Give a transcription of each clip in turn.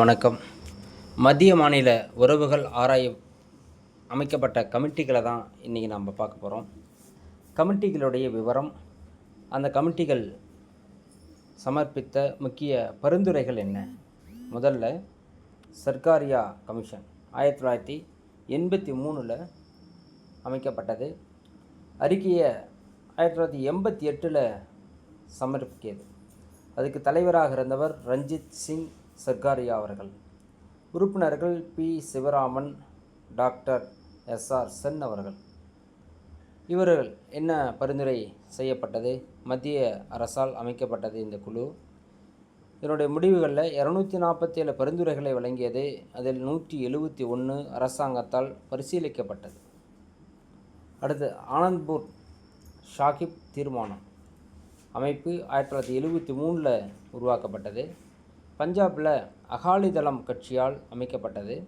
வணக்கம். மத்திய மாநில உறவுகள் ஆராய அமைக்கப்பட்ட கமிட்டிகளை தான் இன்றைக்கி நம்ம பார்க்க போகிறோம் கமிட்டிகளுடைய விவரம் அந்த கமிட்டிகள் சமர்ப்பித்த முக்கிய பரிந்துரைகள் என்ன? முதல்ல சர்க்காரியா கமிஷன் ஆயிரத்தி தொள்ளாயிரத்தி எண்பத்தி மூணில் அமைக்கப்பட்டது. அறிக்கையை ஆயிரத்தி தொள்ளாயிரத்தி எண்பத்தி எட்டில் சமர்ப்பிக்கியது அதுக்கு தலைவராக இருந்தவர் ரஞ்சித் சிங் சர்காரியா அவர்கள். உறுப்பினர்கள் P. Sivaraman doctor S R Sen அவர்கள். இவர்கள் என்ன பரிந்துரை செய்யப்பட்டது? மத்திய அரசால் அமைக்கப்பட்டது இந்த குழு. இதனுடைய முடிவுகளில் இரநூத்தி நாற்பத்தி ஏழு பரிந்துரைகளை வழங்கியது அதில் நூற்றி எழுபத்தி ஒன்று அரசாங்கத்தால் பரிசீலிக்கப்பட்டது. அடுத்து ஆனந்த்பூர் ஷாகிப் தீர்மானம். அமைப்பு ஆயிரத்தி தொள்ளாயிரத்தி எழுபத்தி மூணில் உருவாக்கப்பட்டது. பஞ்சாபில் அகாலிதளம் கட்சியால் அமைக்கப்பட்டது.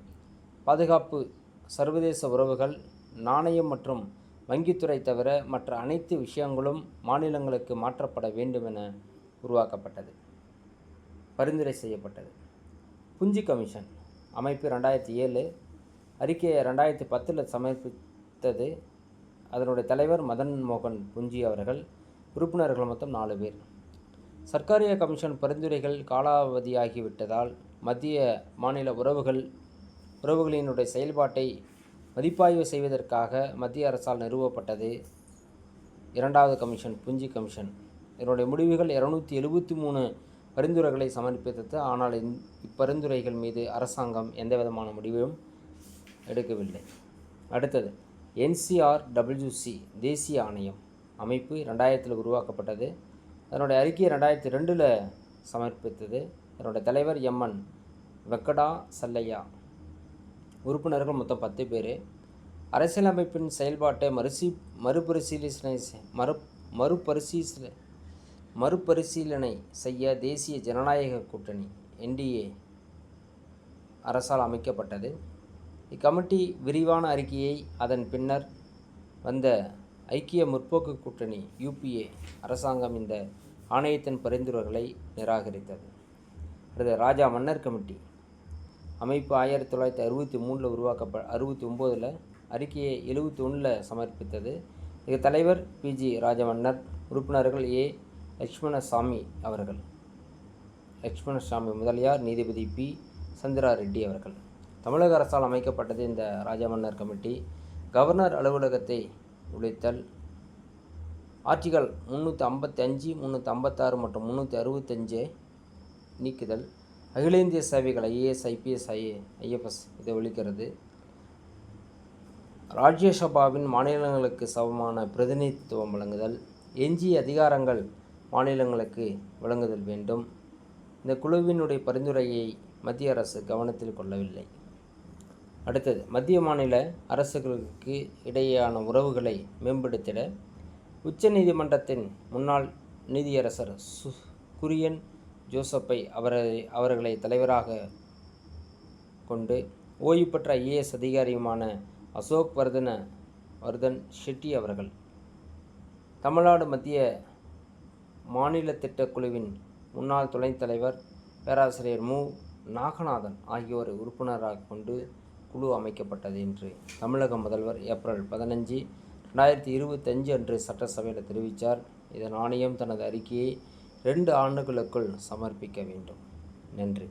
பாதுகாப்பு சர்வதேச உறவுகள் நாணயம் மற்றும் வங்கித்துறை தவிர மற்ற அனைத்து விஷயங்களும் மாநிலங்களுக்கு மாற்றப்பட வேண்டும் என உருவாக்கப்பட்டது. பரிந்துரை செய்யப்பட்டது. புஞ்சி கமிஷன் அமைப்பு ரெண்டாயிரத்தி ஏழு அறிக்கையை ரெண்டாயிரத்தி பத்தில் சமர்ப்பித்தது. அதனுடைய தலைவர் மதன் மோகன் புஞ்சி அவர்கள். உறுப்பினர்கள் மொத்தம் நாலு பேர். சர்க்காரிய கமிஷன் பரிந்துரைகள் காலாவதியாகிவிட்டதால் மத்திய மாநில உறவுகள் உறவுகளினுடைய செயல்பாட்டை மதிப்பாய்வு செய்வதற்காக மத்திய அரசால் நிறுவப்பட்டது. இரண்டாவது கமிஷன் புஞ்சி கமிஷன். இதனுடைய முடிவுகள் இரநூத்தி எழுபத்தி மூணு பரிந்துரைகளை சமர்ப்பித்தது. ஆனால் இந் இப்பரிந்துரைகள் மீது அரசாங்கம் எந்த விதமான முடிவும் எடுக்கவில்லை. அடுத்தது என்சிஆர் டபிள்யூசி தேசிய ஆணையம் அமைப்பு ரெண்டாயிரத்தில் உருவாக்கப்பட்டது. அதனுடைய அறிக்கையை ரெண்டாயிரத்தி ரெண்டில் சமர்ப்பித்தது. அதனுடைய தலைவர் எம்என் வெக்கடா சல்லையா. உறுப்பினர்கள் மொத்தம் பத்து பேர். அரசியலமைப்பின் செயல்பாட்டை மறுசி மறுபரிசீலனை மறு மறுபரிசீல மறுபரிசீலனை செய்ய தேசிய ஜனநாயக கூட்டணி என்டிஏ அரசால் அமைக்கப்பட்டது. இக்கமிட்டி விரிவான அறிக்கையை அதன் பின்னர் வந்த ஐக்கிய முற்போக்கு கூட்டணி யூபிஏ அரசாங்கம் இந்த ஆணையத்தின் பரிந்துரைகளை நிராகரித்தது. அடுத்து ராஜா மன்னர் கமிட்டி. அமைப்பு ஆயிரத்தி தொள்ளாயிரத்தி அறுபத்தி மூணில் உருவாக்கப்ப அறுபத்தி ஒம்போதில் அறிக்கையை எழுபத்தி ஒன்றில் சமர்ப்பித்தது. இது தலைவர் பிஜி ராஜமன்னர் உறுப்பினர்கள் ஏ. லட்சுமணசாமி அவர்கள். லட்சுமணசாமி முதலியார் நீதிபதி பி. சந்திரா ரெட்டி அவர்கள். தமிழக அரசால் அமைக்கப்பட்டது இந்த ராஜமன்னர் கமிட்டி. கவர்னர் அலுவலகத்தை உழைத்தல் ஆர்டிகல் முந்நூற்றி ஐம்பத்தஞ்சு முந்நூற்றி ஐம்பத்தாறு மற்றும் முந்நூற்றி அறுபத்தஞ்சை நீக்குதல். அகில இந்திய சேவைகள் ஐஏஎஸ் ஐபிஎஸ் ஐஏ ஐஎஃப்எஸ் இதை ஒழிக்கிறது. ராஜ்யசபாவின் மாநிலங்களுக்கு சமமான பிரதிநிதித்துவம் வழங்குதல். எஞ்சிய அதிகாரங்கள் மாநிலங்களுக்கு வழங்குதல் வேண்டும். இந்த குழுவினுடைய பரிந்துரையை மத்திய அரசு கவனத்தில் கொள்ளவில்லை. அடுத்தது மத்திய மாநில அரசுகளுக்கு இடையேயான உறவுகளை மேம்படுத்திட உச்சநீதிமன்றத்தின் முன்னாள் நீதியரசர் சு குரியன் ஜோசப்பை அவரை அவர்களை தலைவராக கொண்டு ஓய்வு பெற்ற ஐஏஎஸ் அதிகாரியுமான அசோக் வர்தன வர்தன் ஷெட்டி அவர்கள் தமிழ்நாடு மத்திய மாநில திட்டக்குழுவின் முன்னாள் துணைத் தலைவர் பேராசிரியர் மு நாகநாதன் ஆகியோரை உறுப்பினராக கொண்டு குழு அமைக்கப்பட்டது என்று தமிழக முதல்வர் ஏப்ரல் பதினஞ்சு ரெண்டாயிரத்தி இருபத்தஞ்சு அன்று சட்டசபையில் தெரிவித்தார் இதன் ஆணையம் தனது அறிக்கையை ரெண்டு ஆண்டுகளுக்குள் சமர்ப்பிக்க வேண்டும். நன்றி.